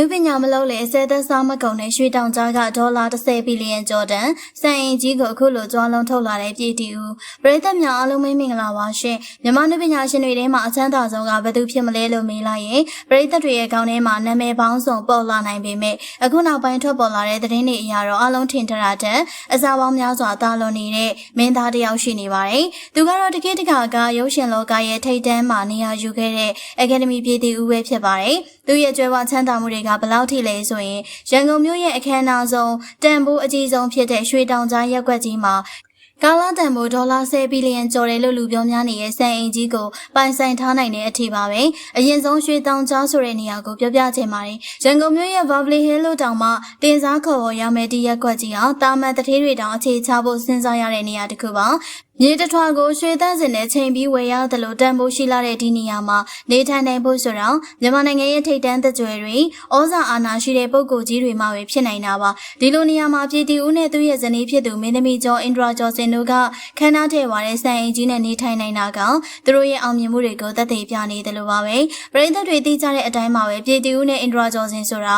နုပညာမလုပ်လေအစဲသက်စားမကုန်တဲ့ရွှေတောင်ကြားကဒေါ်လာ30ဘီလီယံကျော်တန်စံအင်ကြီးကိုအခုလိုကြွားလုံးထုတ်လာတဲ့ပြည်တီဦးပရိသတ်များအားလုံးမင်္ဂလာပါရှင်မြန်မာနုပညာရှင်တွေထဲမှာအချမ်းသာဆုံးကဘယ်သူဖြစ်မလဲလို့မေးလိုက်ရင်ပရိသတ်တွေရဲ့ခေါင်းထဲမှာနာမည်ပေါင်းစုံပေါ်လာနိုင်ပေမဲ့အခုနောက်ပိုင်းထွက်ပေါ်လာတဲ့သတင်းတွေအရတော့အားလုံးထင်ထတာတဲ့အစားပေါင်းများစွာတာလွန်နေတဲ့မင်းသားတစ်ယောက်ရှိနေပါတယ်သူကတော့တကယ့်တခါကရုပ်ရှင်လောကရဲ့ထိပ်တန်းမှာနေရာယူခဲ့တဲ့အကယ်ဒမီပြည်တီဦးပဲဖြစ်ပါတယ်သူရဲ့ကြွယ်ဝချမ်းသာမှုတွေကဘယ်လောက်ထိလဲဆိုရင်ရန်ကုန်မြို့ရဲ့အခမ်းအနားဆုံးတန်ဖိုးအကြီးဆုံးဖြစ်တဲ့ရွှေတောင်ကြားရက်ွက်ကြီးမှာကာလာတန်ဖိုးဒေါ်လာ10ဘီလီယံကျော်တယ်လို့လူပြောများနေတဲ့စံအင်ကြီးကိုပိုင်ဆိုင်ထားနိုင်တဲ့အထိပါပဲအရင်ဆုံးရွှေတောင်ကြားဆိုတဲ့နေရာကိုပြောပြချင်ပါတယ်ရန်ကုန်မြို့ရဲ့ Beverly Hill လို့တောင်မှတင်စားခေါ်ပေါ်ရမယ်ဒီရက်ွက်ကြီးဟာတာမန်တထေးတွေတောင်အခြေချဖို့စဉ်းစားရတဲ့နေရာတစ်ခုပါ မြေတထွာကိုရွှေသန့်စင်နဲ့ချိန်ပြီးဝယ်ရတယ်လို့တန်ဖိုးရှိလာတဲ့ဒီနေရာမှာနေထိုင်နိုင်ဖို့ဆိုတော့မြန်မာနိုင်ငံရဲ့ထိပ်တန်းသက်ကြွယ်တွေဩဇာအာဏာရှိတဲ့ပုဂ္ဂိုလ်ကြီးတွေမှပဲဖြစ်နိုင်တာပါဒီလိုနေရာမှာပြည်တီဦးနဲ့သူ့ရဲ့ဇနီးဖြစ်သူမင်းသမီးကျော်အင်ဒရာကျော်စင်တို့ကခမ်းနားထည့်သွားတဲ့စံအင်ကြီးနဲ့နေထိုင်နိုင်တာကသူတို့ရဲ့အောင်မြင်မှုတွေကိုသက်သေပြနေတယ်လို့ပါပဲပရိသတ်တွေသိကြတဲ့အတိုင်းမှာပဲပြည်တီဦးနဲ့အင်ဒရာကျော်စင်ဆိုတာ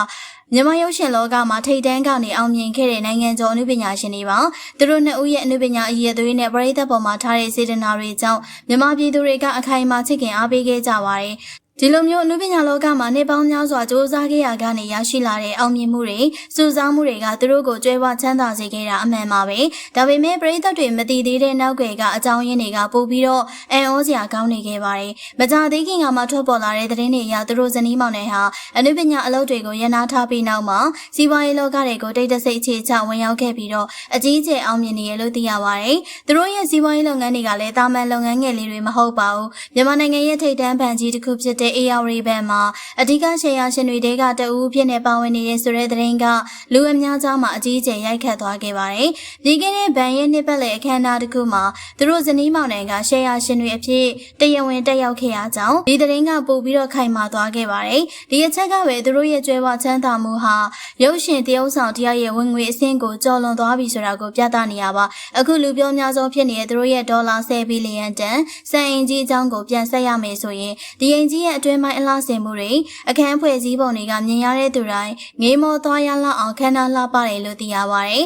မြန်မာရုပ်ရှင်လောကမှာထိပ်တန်းကနေအောင်မြင်ခဲ့တဲ့နိုင်ငံကျော်အနုပညာရှင်တွေပါသူတို့နှစ်ဦးရဲ့အနုပညာအရည်အသွေးနဲ့ပရိသတ်ပေါ်မှာထားတဲ့စေတနာတွေကြောင့်မြန်မာပြည်သူတွေကအခိုင်အမာချစ်ခင်အားပေးခဲ့ကြပါတယ် ဒီလိုမျိုးအနုပညာလောကမှာနေပေါင်းများစွာစ조사ခဲ့ရကနေရရှိလာတဲ့အောင်မြင်မှုတွေစုဆောင်းမှုတွေကသူတို့ကိုကြွယ်ဝချမ်းသာစေခဲ့တာအမှန်ပါပဲဒါပေမဲ့ပရိသတ်တွေမတည်သေးတဲ့နောက်ွယ်ကအကြောင်းရင်းတွေကပို့ပြီးတော့အန်ဩစရာကောင်းနေခဲ့ပါတယ်မကြသေးခင်ကမှထွက်ပေါ်လာတဲ့သတင်းတွေအရသူတို့ဇနီးမောင်နှံဟာအနုပညာအလုပ်တွေကိုရန်နာထားပြီးနောက်မှာစီးပွားရေးလောကတွေကိုတိတ်တဆိတ်အခြေချဝင်ရောက်ခဲ့ပြီးတော့အကြီးအကျယ်အောင်မြင်နေရလို့သိရပါတယ်သူတို့ရဲ့စီးပွားရေးလုပ်ငန်းတွေကလည်းတာမန်လုပ်ငန်းငယ်လေးတွေမဟုတ်ပါဘူးမြန်မာနိုင်ငံရဲ့ထိပ်တန်းဗန်ကြီးတစ်ခုဖြစ်တဲ့ ARD ဘက်မှာအဓိကရှယ်ယာရှင်တွေတဲကတအူးဖြစ်နေပါဝင်နေတဲ့ဆိုတဲ့သတင်းကလူအများကြားမှာအကြီးအကျယ်ရိုက်ခတ်သွားခဲ့ပါတယ်။ဒီကနေ့ဗန်ရဲ့နှစ်ပတ်လည်အခမ်းအနားတစ်ခုမှာသူတို့ဇနီးမောင်နှံကရှယ်ယာရှင်တွေအဖြစ်တရားဝင်တက်ရောက်ခဲ့ရကြောင်းဒီသတင်းကပို့ပြီးတော့ခိုင်မာသွားခဲ့ပါတယ်။ဒီအချက်ကပဲသူတို့ရဲ့ကျွဲဝချမ်းသာမှုဟာရုပ်ရှင်တရုပ်ဆောင်တရားရဲ့ဝင်ငွေအဆင့်ကိုကျော်လွန်သွားပြီဆိုတာကိုပြသနေရပါ။အခုလူပြောများဆုံးဖြစ်နေတဲ့သူတို့ရဲ့ဒေါ်လာ10ဘီလီယံတန်စံအင်ကြီးအကြောင်းကိုပြန်ဆက်ရမယ်ဆိုရင်ဒီအင်ကြီးရဲ့အတွင်းပိုင်းအလားဆင်မှုတွေအခန်းဖွဲ့စည်းပုံတွေကမြင်ရတဲ့သူတိုင်းငေးမောသွားရလောက်အောင်ခန္ဓာလှပတယ်လို့သိရပါတယ်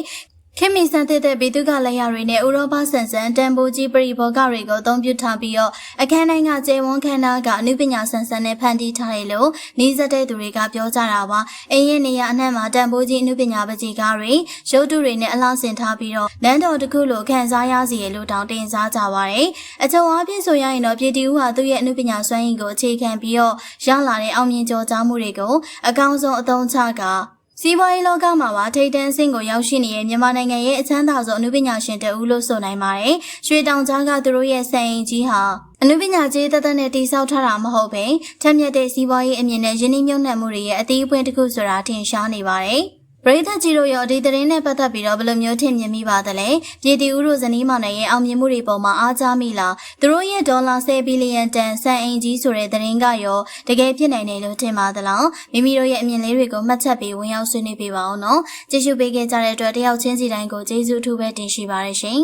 ခင်မီဆန်တဲ့တဲ့ဘီတုကလက်ရတွေနဲ့ဥရောပဆန်ဆန်တန်ပိုကြီးပရိဘောဂတွေကိုအသုံးပြုထားပြီးတော့အခန်းတိုင်းကကျေဝန်းခန်းသားကအနုပညာဆန်ဆန်နဲ့ဖန်တီးထားတယ်လို့နီးစပ်တဲ့သူတွေကပြောကြတာပါ။အင်းရဲ့နေရအနှံ့မှာတန်ပိုကြီးအနုပညာပကြီးကားတွေရုပ်တုတွေနဲ့အလှဆင်ထားပြီးတော့လမ်းတော်တစ်ခုလိုခန်းစားရစီရလို့တောင်းတင်စားကြပါတယ်။အချုပ်အားဖြင့်ဆိုရရင်တော့ပြည်တီဦးဟာသူ့ရဲ့အနုပညာစွမ်းရည်ကိုအခြေခံပြီးတော့ရလာတဲ့အောင်မြင်ကြော်ကြားမှုတွေကိုအကောင်းဆုံးအသုံးချက စီးပွားရေးလောကမှာပါထိတ်တန်းဆင့်ကိုရောက်ရှိနေတဲ့မြန်မာနိုင်ငံရဲ့အချမ်းသာဆုံးအနုပညာရှင်တဦးလို့ဆိုနိုင်ပါတယ်။ရွှေတောင်ကြားကသူတို့ရဲ့စံအိမ်ကြီးဟာအနုပညာကြီးတသက်နဲ့တိစောက်ထားတာမဟုတ်ဘဲထက်မြက်တဲ့စီးပွားရေးအမြင်နဲ့ယင်းနှိမ့်မြုံနှံမှုတွေရဲ့အသီးအပွင့်တစ်ခုဆိုတာထင်ရှားနေပါတယ်။ ပရိသတ်ကြီးတို့ရောဒီသတင်းနဲ့ပတ်သက်ပြီးတော့ဘယ်လိုမျိုးထင်မြင်မိပါသလဲပြည်တီဦးတို့ဇနီးမောင်နှံရဲ့အောင်မြင်မှုတွေပေါ်မှာအားကြားမိလားသူတို့ရဲ့ဒေါ်လာ10ဘီလီယံတန်စံအိမ်ကြီးဆိုတဲ့သတင်းကရောတကယ်ဖြစ်နိုင်တယ်လို့ထင်ပါသလားမိမိတို့ရဲ့အမြင်လေးတွေကိုမှတ်ချက်ပြီးဝင်ရောက်ဆွေးနွေးပေးပါအောင်နော်ကြည့်ရှုပေးခဲ့ကြတဲ့အတွက်တယောက်ချင်းစီတိုင်းကိုကျေးဇူးအထူးပဲတင်ရှိပါရရှင်